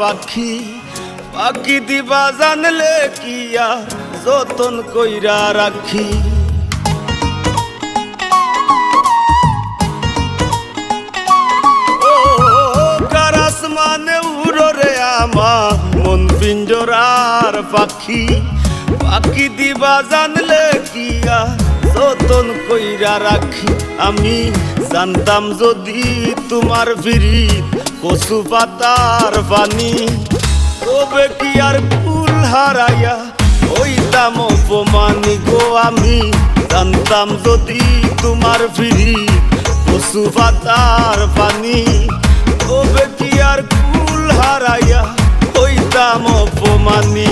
পাখি পাখি দিবা জানলে কি আর যতন কইরা রাখি। ও কারাস মানে উড়রে আমার মন পিঞ্জরার পাখি পাখি দিবা জানলে কি আর যতন কইরা রাখি। আমি জানতাম যদি তোমার ফিরি কচু পাতার পানি, তবে কি আর ফুল হারাইয়া ওইতাম অপমানি গো আমি? জানতাম যদি তোমার ফিরি কচু পাতার পানি, তবে কি আর ফুল হারাইয়া ওইতাম অপমানি?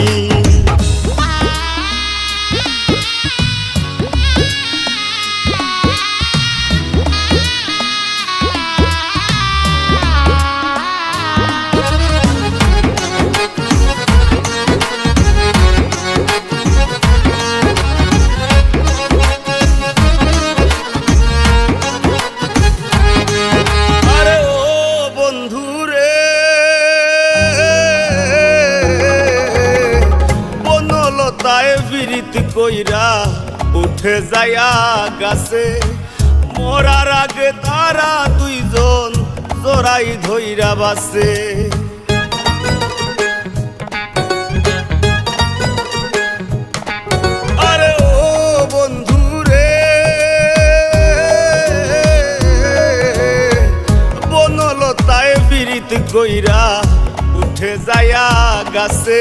বনলতায় বিরিতি কইরা উঠে যায়া গাছে। মরার আগে তারা দুইজন জোড়াই ধইরা বাসে। কইরা উঠে যায়া গাছে।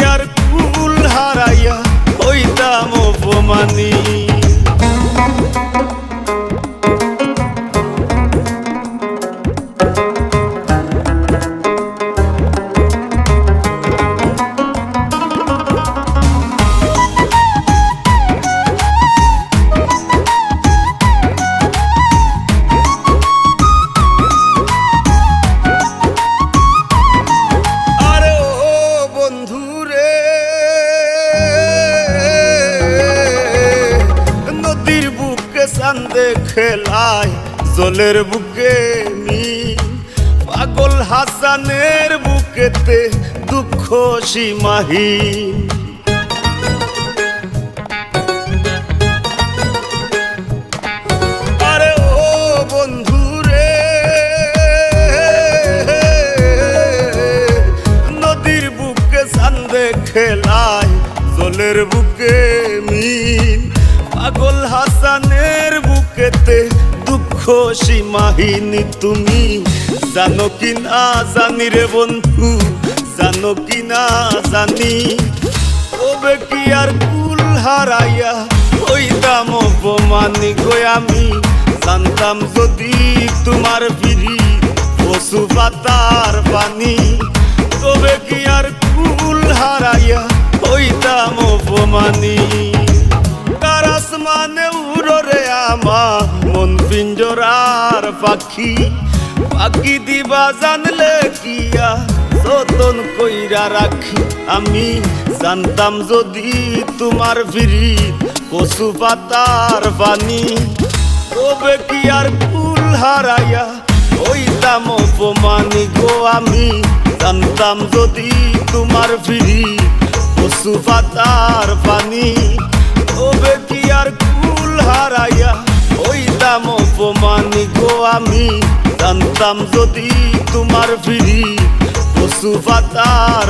বুকে চান্দে খেলায় জলের বুকে মি পাগল হাসানের বুকেতে দুঃখ সীমাহীন খেলায় জলের বুকে দুঃখ সীমাহীন তুমি। জানো কি না জানি রে বন্ধু, জানো কি না জানি। তবে কি আর কুল হারাইয়া হইতাম অপমানি গো আমি। জানতাম যদি তোমার ফিরি পশু পাতার পানি। তবে কি আর কুল হারাইয়া হইতাম অপমানি। কারাস মানে উড়রে আমার মন পিঞ্জরার পাখি। পাখি দিবা জানলে কিয়া, যতন কইরা রাখি। আমি জানতাম যদি তোমার ফিরি কচু পাতার পানি। তবে কি আর ফুল হারাইয়া হইতাম অপমানি গো আমি? জানতাম যদি তোমার ফিরি কচু পাতার পানি। তবে কি আর কুল হারাইয়া জানতাম যদি তোমার ফিরি পশু পাতার